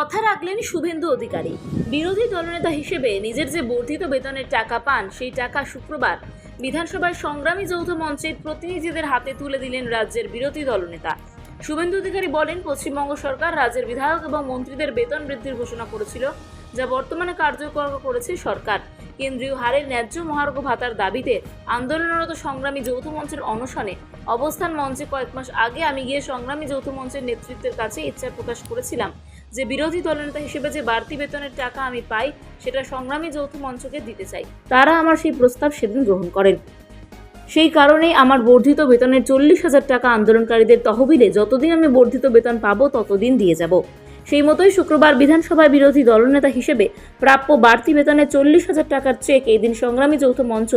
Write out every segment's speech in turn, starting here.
কথা রাখলেন শুভেন্দু অধিকারী। বিরোধী দলনেতা হিসেবে নিজের যে বর্ধিত বেতনের টাকা পান, সেই টাকা শুক্রবার বিধানসভায় সংগ্রামী যৌথ মঞ্চের প্রতিনিধিদের হাতে তুলে দিলেন রাজ্যের বিরোধী দলনেতা। শুভেন্দু অধিকারী বলেন, পশ্চিমবঙ্গ সরকার রাজ্যের বিধায়ক এবং মন্ত্রীদের বেতন বৃদ্ধির ঘোষণা করেছিল, যা বর্তমানে কার্যকর করেছে সরকার। কেন্দ্রীয় হারের ন্যায্য মহার্ঘ ভাতার দাবিতে আন্দোলনরত সংগ্রামী যৌথ মঞ্চের অনশনে অবস্থান মঞ্চে কয়েক মাস আগে আমি গিয়ে সংগ্রামী যৌথ মঞ্চের নেতৃত্বের কাছে ইচ্ছা প্রকাশ করেছিলাম যে বিরোধী দলনেতা হিসেবে যে বাড়তি বেতনের টাকা আমি পাই, সেটা সংগ্রামী যৌথ মঞ্চকে দিতে চাই। তারা আমার সেই প্রস্তাব সেদিন গ্রহণ করেন। সেই কারণেই আমার বর্ধিত বেতনের চল্লিশ হাজার টাকা আন্দোলনকারীদের তহবিলে যতদিন আমি বর্ধিত বেতন পাবো, ততদিন দিয়ে যাব। সেই মতোই শুক্রবার বিধানসভায় বিরোধী দলনেতা হিসেবে প্রাপ্য বাড়তি বেতনে চল্লিশ হাজার টাকার চেক এই দিন সংগ্রামী যৌথ মঞ্চ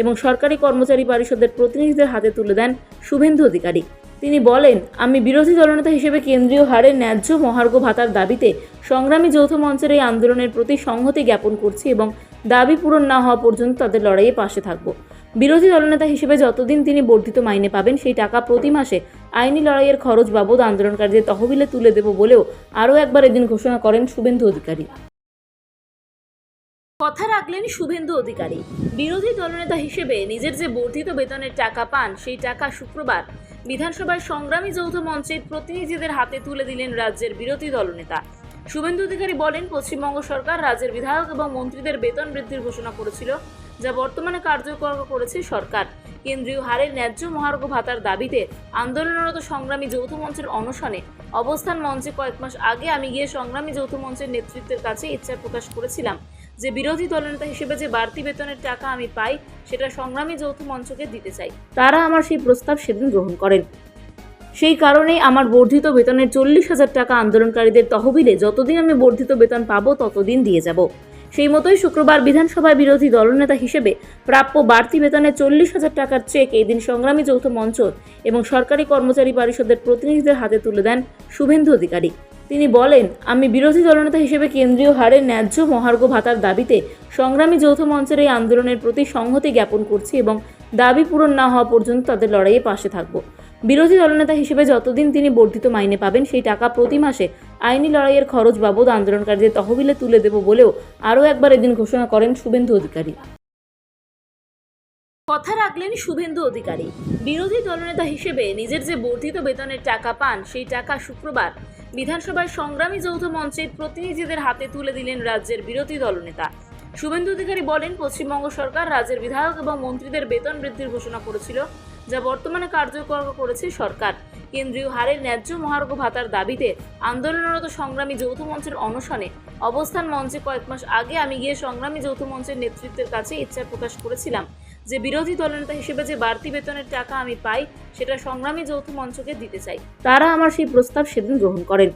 এবং সরকারি কর্মচারী পরিষদের প্রতিনিধিদের হাতে তুলে দেন শুভেন্দু অধিকারী। তিনি বলেন, আমি বিরোধী দলনেতা হিসেবে কেন্দ্রীয় হারের ন্যায্য মহার্ঘ ভাতার দাবিতে সংগ্রামী যৌথ মঞ্চের এই আন্দোলনের প্রতি সংহতি জ্ঞাপন করছি এবং দাবি পূরণ না হওয়া পর্যন্ত তাদের লড়াইয়ে পাশে থাকব। বিরোধী দলনেতা হিসেবে যতদিন তিনি বর্ধিত মাইনে পাবেন, সেই টাকা প্রতি মাসে আইনি লড়াইয়ের খরচ বাবদ আন্দোলনকারীদের তহবিলে তুলে দেব বলেও আরও একবার এদিন ঘোষণা করেন শুভেন্দু অধিকারী। কথা রাখলেন শুভেন্দু অধিকারী। বিরোধী দলনেতা হিসেবে নিজের যে বর্ধিত বেতনের টাকা পান, সেই টাকা শুক্রবার বিধানসভায় সংগ্রামী যৌথ মঞ্চের প্রতিনিধিদের হাতে তুলে দিলেন রাজ্যের বিরোধী দলনেতা। শুভেন্দু অধিকারী বলেন, পশ্চিমবঙ্গ সরকার রাজ্যের বিধায়ক এবং মন্ত্রীদের বেতন বৃদ্ধির ঘোষণা করেছিল। যা বর্তমানে কার্যকর করেছে সরকার। কেন্দ্রীয় হারের ন্যায্য মহার্ঘ ভাতার দাবিতে আন্দোলনরত সংগ্রামী যৌথ মঞ্চের অনশনে অবস্থান মঞ্চে কয়েক মাস আগে আমি গিয়ে সংগ্রামী যৌথ মঞ্চের নেতৃত্বের কাছে ইচ্ছা প্রকাশ করেছিলাম। যে বিরোধী দলনেতা হিসেবে যে বাড়তি বেতনের টাকা আমি পাই, সেটা সংগ্রামী যৌথ মঞ্চকে দিতে চাই। তারা আমার সেই প্রস্তাব সেদিন গ্রহণ করেন। সেই কারণেই আমার বর্ধিত বেতনের চল্লিশ হাজার টাকা আন্দোলনকারীদের তহবিলে যতদিন আমি বর্ধিত বেতন পাবো, ততদিন দিয়ে যাব। সেই মতোই শুক্রবার বিধানসভায় বিরোধী দলনেতা হিসেবে প্রাপ্য বাড়তি বেতনে চল্লিশ হাজার টাকার চেক এই দিন সংগ্রামী যৌথ মঞ্চ এবং সরকারি কর্মচারী পরিষদের প্রতিনিধিদের হাতে তুলে দেন শুভেন্দু অধিকারী। তিনি বলেন, আমি বিরোধী দলনেতা হিসেবে কেন্দ্রীয় হারের ন্যায্য মহার্ঘ ভাতার দাবিতে সংগ্রামী যৌথ মঞ্চের এই আন্দোলনের প্রতি সংহতি জ্ঞাপন করছি এবং দাবি পূরণ না হওয়া পর্যন্ত তাদের লড়াইয়ে পাশে থাকব। বিরোধী দলনেতা হিসেবে যতদিন তিনি বর্ধিত মাইনে পাবেন, সেই টাকা প্রতি মাসে আইনি লড়াইয়ের খরচ বাবদ আন্দোলনকারীদের তহবিলে তুলে দেব বলেও আরও একবার এদিন ঘোষণা করেন শুভেন্দু অধিকারী। কথা রাখলেন শুভেন্দু অধিকারী। বিরোধী দলনেতা হিসেবে নিজের যে বর্ধিত বেতনের টাকা পান, সেই টাকা শুক্রবার বিধানসভায় সংগ্রামী যৌথ মঞ্চের প্রতিনিধিদের হাতে তুলে দিলেন রাজ্যের বিরোধী দলনেতা। শুভেন্দু অধিকারী বলেন, পশ্চিমবঙ্গ সরকার রাজ্যের বিধায়ক এবং মন্ত্রীদের বেতন বৃদ্ধির ঘোষণা করেছিল। যা বর্তমানে কার্যকর করেছে সরকার। কেন্দ্রীয় হারের ন্যায্য মহার্ঘ ভাতার দাবিতে আন্দোলনরত সংগ্রামী যৌথ মঞ্চের অনশনে অবস্থান মঞ্চে কয়েক মাস আগে আমি গিয়ে সংগ্রামী যৌথ মঞ্চের নেতৃত্বের কাছে ইচ্ছা প্রকাশ করেছিলাম। যে বিরোধী দলনেতা হিসেবে যে বাড়তি বেতনের টাকা আমি পাই, সেটা সংগ্রামী যৌথ মঞ্চকে দিতে চাই। তারা আমার সেই প্রস্তাব সেদিন গ্রহণ করেন।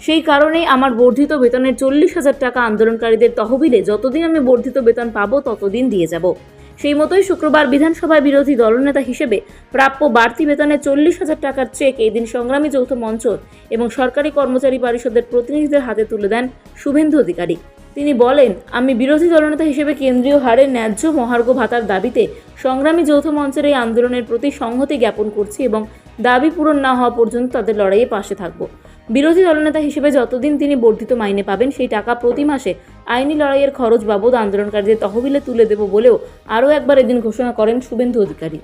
সেই কারণেই আমার বর্ধিত বেতনের চল্লিশ হাজার টাকা আন্দোলনকারীদের তহবিলে যতদিন আমি বর্ধিত বেতন পাবো, ততদিন দিয়ে যাব। সেই মতোই শুক্রবার বিধানসভায় বিরোধী দলনেতা হিসেবে প্রাপ্য বাড়তি বেতনে চল্লিশ হাজার টাকার চেক এই দিন সংগ্রামী যৌথ মঞ্চ এবং সরকারি কর্মচারী পরিষদের প্রতিনিধিদের হাতে তুলে দেন শুভেন্দু অধিকারী। তিনি বলেন, আমি বিরোধী দলনেতা হিসেবে কেন্দ্রীয় হারে ন্যায্য মহার্ঘ ভাতার দাবিতে সংগ্রামী যৌথ মঞ্চের এই আন্দোলনের প্রতি সংহতি জ্ঞাপন করছি এবং দাবি পূরণ না হওয়া পর্যন্ত তাদের লড়াইয়ে পাশে থাকব। বিরোধী দলনেতা হিসেবে যতদিন তিনি বর্ধিত মাইনে পাবেন, সেই টাকা প্রতি মাসে আইনি লড়াইয়ের খরচ বাবদ আন্দোলনকারীদের তহবিলে তুলে দেব বলেও আরও একবার এদিন ঘোষণা করেন শুভেন্দু অধিকারী।